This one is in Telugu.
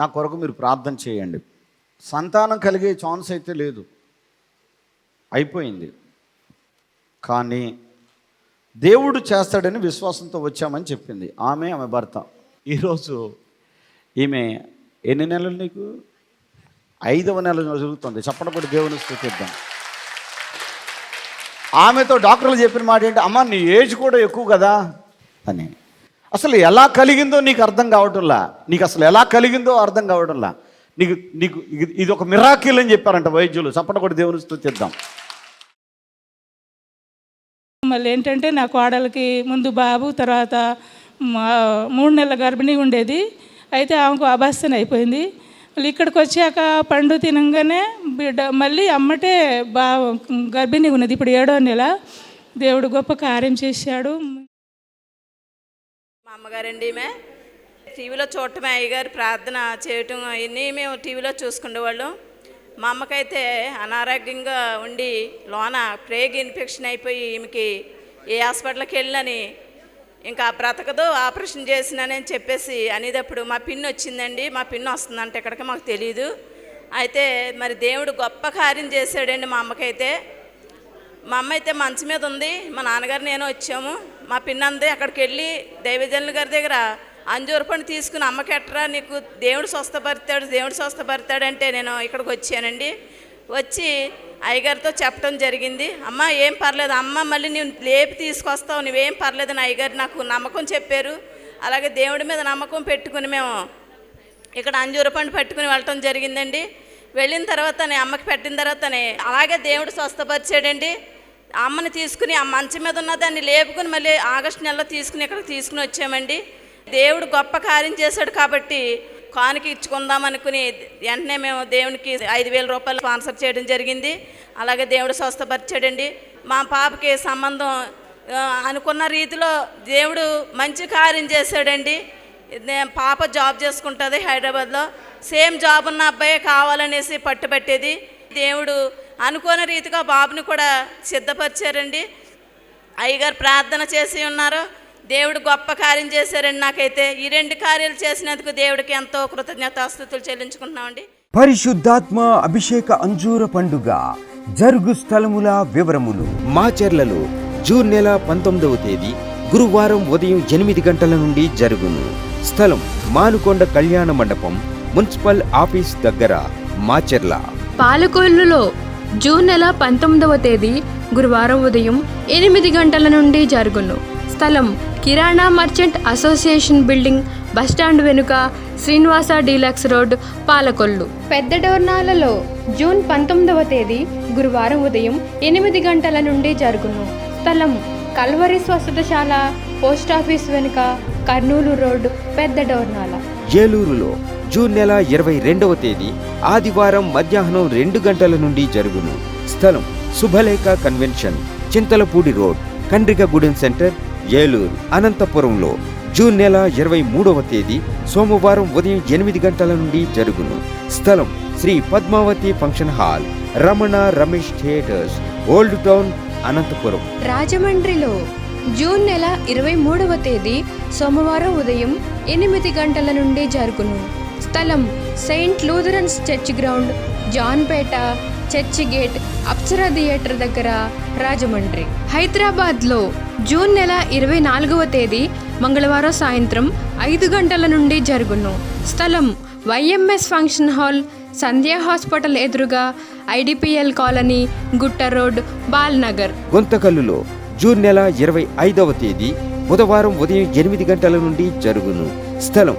నా కొరకు మీరు ప్రార్థన చేయండి. సంతానం కలిగే ఛాన్స్ అయితే లేదు. అయిపోయింది. కానీ దేవుడు చేస్తాడని విశ్వాసంతో వచ్చామని చెప్పింది. ఆమె ఆమె భర్త. ఈరోజు ఈమె ఎన్ని నెలలు నీకు? ఐదవ నెల జరుగుతుంది. చప్పటపడి దేవుని స్థుతిద్దాం. ఆమెతో డాక్టర్లు చెప్పిన మాట ఏంటి? అమ్మ నీ ఏజ్ కూడా ఎక్కువ కదా అని. అసలు ఎలా కలిగిందో నీకు అర్థం కావటంలా? నీకు అసలు ఎలా కలిగిందో అర్థం కావటంలా? నీకు నీకు ఇది- ఇది ఒక మిరాకిల్ అని చెప్పారంట వైద్యులు. చప్పటపడి దేవుని స్థుతిద్దాం మళ్ళీ ఏంటంటే నా కోడలికి ముందు బాబు తర్వాత మా మూడు నెలల గర్భిణీ ఉండేది. అయితే ఆమెకు అభాస్యం అయిపోయింది. మళ్ళీ ఇక్కడికి వచ్చాక పండు తినంగానే బిడ్డ మళ్ళీ అమ్మటే బా గర్భిణీ ఉన్నది. ఇప్పుడు ఏడో నెల. దేవుడు గొప్ప కార్యం చేశాడు. అమ్మగారండి ఈమె టీవీలో చూడటమే అయ్యగారు ప్రార్థన చేయటం అవన్నీ మేము టీవీలో చూసుకునేవాళ్ళం మా అమ్మకైతే అనారోగ్యంగా ఉండి లోన ప్రేగ్ ఇన్ఫెక్షన్ అయిపోయి ఈమెకి ఏ హాస్పిటల్కి వెళ్ళని ఇంకా బ్రతకదు ఆపరేషన్ చేసినానని చెప్పేసి అనేటప్పుడు మా పిన్ వచ్చిందండి. మా పిన్ వస్తుందంటే ఇక్కడికి మాకు తెలియదు అయితే మరి దేవుడు గొప్ప కార్యం చేశాడండి మా అమ్మకైతే. మా అమ్మ అయితే మంచం మీద ఉంది. మా నాన్నగారు నేను వచ్చాము. మా పిన్నంది అక్కడికి వెళ్ళి దైవజనుల గారి దగ్గర అంజూర పండు తీసుకుని అమ్మకి నీకు దేవుడు స్వస్థపడతాడు దేవుడు స్వస్థపడతాడంటే నేను ఇక్కడికి వచ్చానండి. వచ్చి అయ్యగారితో చెప్పడం జరిగింది. అమ్మ ఏం పర్లేదు అమ్మ మళ్ళీ నువ్వు లేపి తీసుకొస్తావు నువ్వేం పర్లేదు అని అయ్యగారు నాకు నమ్మకం చెప్పారు. అలాగే దేవుడి మీద నమ్మకం పెట్టుకుని మేము ఇక్కడ అంజూర పండు పెట్టుకుని వెళ్ళటం జరిగిందండి. వెళ్ళిన తర్వాతనే అమ్మకి పెట్టిన తర్వాతనే అలాగే దేవుడు స్వస్థపరిచాడండి. అమ్మని తీసుకుని ఆ మంచం మీద ఉన్న దాన్ని లేపుకుని మళ్ళీ ఆగస్టు నెలలో తీసుకుని ఇక్కడికి తీసుకుని వచ్చామండి. దేవుడు గొప్ప కార్యం చేశాడు కాబట్టి కానుక ఇచ్చుకుందాం అనుకుని వెంటనే మేము దేవునికి ఐదు వేల రూపాయలు స్పాన్సర్ చేయడం జరిగింది. అలాగే దేవుడు స్వస్థపరిచాడండి. మా పాపకి సంబంధం అనుకున్న రీతిలో దేవుడు మంచి కార్యం చేశాడండి. పాప జాబ్ చేసుకుంటుంది హైదరాబాద్లో. సేమ్ జాబ్ ఉన్న అబ్బాయే కావాలనేసి పట్టుబట్టేది. దేవుడు అనుకోని రీతిగా బాబుని కూడా సిద్ధపరిచారండి. అయ్యగారు ప్రార్థన చేసి ఉన్నారు. దేవుడు గొప్ప కార్యం చేశారండి నాకైతే. ఈ రెండు కార్యాలు చేసినందుకు దేవుడికి ఎంతో కృతజ్ఞతాస్థుతులు చెల్లించుకుంటున్నామండి. పరిశుద్ధాత్మ అభిషేక అంజూర పండుగ జరుగు స్థలముల వివరములు. మాచర్లలో జూన్ నెల పంతొమ్మిదవ తేదీ గురువారం ఉదయం ఎనిమిది గంటల నుండి జరుగును. స్థలం మానుకొండ కళ్యాణ మండపం మున్సిపల్ ఆఫీస్ దగ్గర మాచెర్ల. పాలకొల్లులో జూన్ నెల పంతొమ్మిదవ తేదీ గురువారం ఉదయం ఎనిమిది గంటల నుండి జరుగును. స్థలం కిరాణా merchant association building bus stand వెనుక శ్రీనివాస డీలక్స్ రోడ్ పాలకొల్లు. పెద్ద డోర్నాలలో జూన్ పంతొమ్మిదవ తేదీ గురువారం ఉదయం ఎనిమిది గంటల నుండి జరుగును. స్థలం కల్వరి స్వస్థతశాల పోస్ట్ ఆఫీస్ వెనుక కర్నూలు రోడ్ పెద్ద డోర్నాల. ఏలూరులో జూన్ నెల ఇరవై రెండవ తేదీ ఆదివారం మధ్యాహ్నం రెండు గంటల నుండి జరుగును. స్థలం Shubhalekha convention Chintalapudi road Kandrikagudem centre Eluru అనంతపురంలో జూన్ నెల ఇరవై మూడవ తేదీ సోమవారం ఉదయం ఎనిమిది గంటల నుండి జరుగును. స్థలం Sri Padmavathi function hall Ramana Ramesh theatres old town Anantapur. రాజమండ్రిలో జూన్ నెల ఇరవై మూడవ తేదీ సోమవారం ఉదయం ఎనిమిది గంటల నుండి జరుగును. స్థలం Saint Lutherans church ground Janpeta church gate Apsara theatre దగ్గర రాజమండ్రి. హైదరాబాద్లో జూన్ నెల ఇరవై నాలుగవ తేదీ మంగళవారం సాయంత్రం ఐదు గంటల నుండి జరుగును. స్థలం YMS function hall Sandhya hospital ఎదురుగా ఐడిపిఎల్ కాలనీ గుట్ట రోడ్ బాల్నగర్ గుంతకల్లులో జూన్ నెల ఇరవై ఐదవ తేదీ బుధవారం ఉదయం ఎనిమిది గంటల నుండి జరుగును. స్థలం